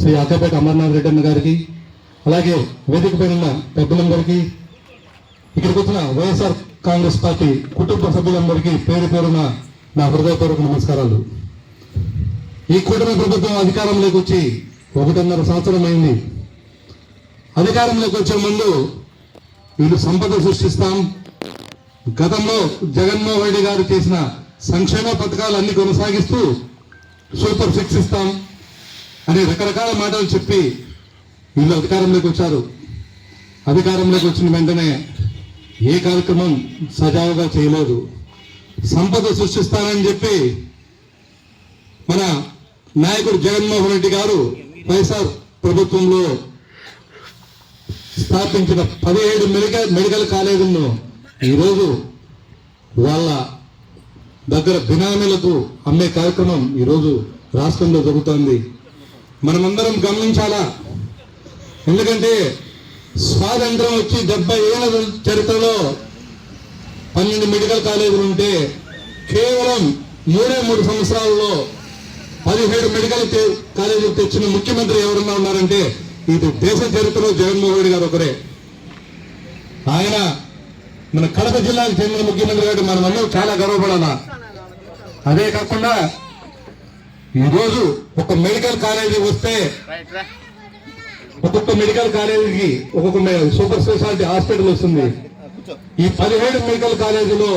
శ్రీ అక్కపేట అమర్నాథ్ రెడ్డి అన్న గారికి అలాగే వేదిక పైన ఉన్న పెద్దలందరికీ ఇక్కడికి వచ్చిన వైఎస్ఆర్ కాంగ్రెస్ పార్టీ కుటుంబ సభ్యులందరికీ పేరు పేరున నా హృదయపూర్వక నమస్కారాలు. ఈ కూటమి ప్రభుత్వం అధికారంలోకి వచ్చి ఒకటిన్నర సంవత్సరం అయింది. అధికారంలోకి వచ్చే ముందు వీళ్ళు సంపద సృష్టిస్తాం. గతంలో జగన్మోహన్ రెడ్డి గారు చేసిన సంక్షేమ పథకాలు అన్ని కొనసాగిస్తూ సూపర్ సిక్స్ ఇస్తాం. అని రకరకాల మాటలు చెప్పి వీళ్ళు అధికారంలోకి వచ్చారు. అధికారంలోకి వచ్చిన వెంటనే ఏ కార్యక్రమం సజావుగా చేయలేదు. సంపద సృష్టిస్తానని చెప్పి మన నాయకుడు జగన్మోహన్ రెడ్డి గారు వైఎస్ఆర్ ప్రభుత్వంలో స్థాపించిన పదిహేడు మెడికల్ మెడికల్ కాలేజీలను ఈరోజు వాళ్ళ దగ్గర బినామీలకు అమ్మే కార్యక్రమం ఈరోజు రాష్ట్రంలో జరుగుతోంది. మనమందరం గమనించాలా? ఎందుకంటే స్వాతంత్రం వచ్చి డెబ్బై ఏళ్ళ చరిత్రలో పన్నెండు మెడికల్ కాలేజీలు ఉంటే కేవలం మూడే మూడు సంవత్సరాల్లో పదిహేడు మెడికల్ కాలేజీలు తెచ్చిన ముఖ్యమంత్రి ఎవరన్నా ఉన్నారంటే ఇది దేశ చరిత్రలో జగన్మోహన్ రెడ్డి గారు ఒకరే. ఆయన మన కడప జిల్లాకు చెందిన ముఖ్యమంత్రి గారు మనం అందరూ చాలా గర్వపడాలా? అదే కాకుండా ఈరోజు ఒక మెడికల్ కాలేజీ వస్తే ఒక్కొక్క మెడికల్ కాలేజీకి ఒక్కొక్క సూపర్ స్పెషాలిటీ హాస్పిటల్ వస్తుంది. ఈ పదిహేడు మెడికల్ కాలేజీలో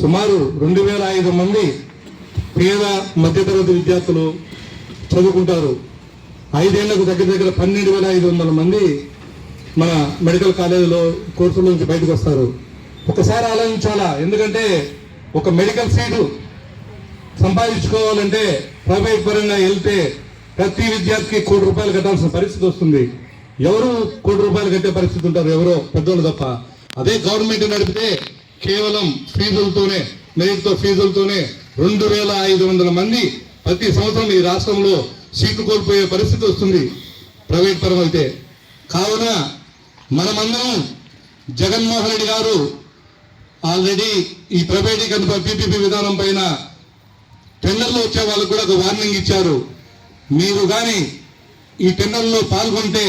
సుమారు రెండు వేల ఐదు మంది పేద మధ్యతరగతి విద్యార్థులు చదువుకుంటారు. ఐదేళ్ళకు దగ్గర దగ్గర పన్నెండు వేల ఐదు వందల మంది మన మెడికల్ కాలేజీలో కోర్సుల నుంచి బయటకు వస్తారు. ఒకసారి ఆలోచించాలా? ఎందుకంటే ఒక మెడికల్ సీటు సంపాదించుకోవాలంటే ప్రైవేట్ పరంగా వెళ్తే ప్రతి విద్యార్థికి కోటి రూపాయలు కట్టాల్సిన పరిస్థితి వస్తుంది. ఎవరు కోటి రూపాయలు కట్టే పరిస్థితి ఉంటారు? ఎవరో? పెద్దోళ్ళు తప్ప. అదే గవర్నమెంట్ నడిపితే కేవలం ఫీజులతోనే మెరిట్తో ఫీజులతోనే రెండు వేల ఐదు వందల మంది ప్రతి సంవత్సరం ఈ రాష్ట్రంలో సీట్లు కోల్పోయే పరిస్థితి వస్తుంది. ప్రైవేట్ పరం అయితే. కావున మనమందరం జగన్మోహన్ రెడ్డి గారు ఆల్రెడీ ఈ ప్రైవేటీకరణ పీపీపీ విధానం పైన టెండర్లో వచ్చే వాళ్ళకు కూడా ఒక వార్నింగ్ ఇచ్చారు. మీరు కానీ ఈ టెండర్లో పాల్గొంటే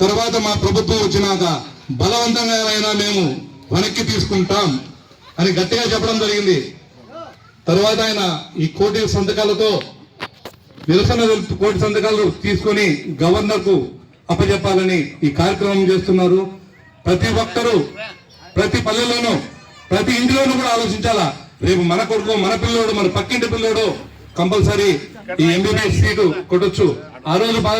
తర్వాత మా ప్రభుత్వం వచ్చినాక బలవంతంగా మేము వెనక్కి తీసుకుంటాం అని గట్టిగా చెప్పడం జరిగింది. తర్వాత ఆయన ఈ కోటి సంతకాలతో నిరసన కోటి సంతకాలు తీసుకొని గవర్నర్కు అప్పచెప్పాలని ఈ కార్యక్రమం చేస్తున్నారు. ప్రతి ఒక్కరూ ప్రతి పల్లెలోనూ ప్రతి ఇంటిలోనూ కూడా ఆలోచించాలా? రేపు మన కొడుకు మన పిల్లోడు మన పక్కింటి పిల్లోడు కంపల్సరీ ఈ ఎంబీబీఎస్ సీటు కొట్టొచ్చు. ఆ రోజు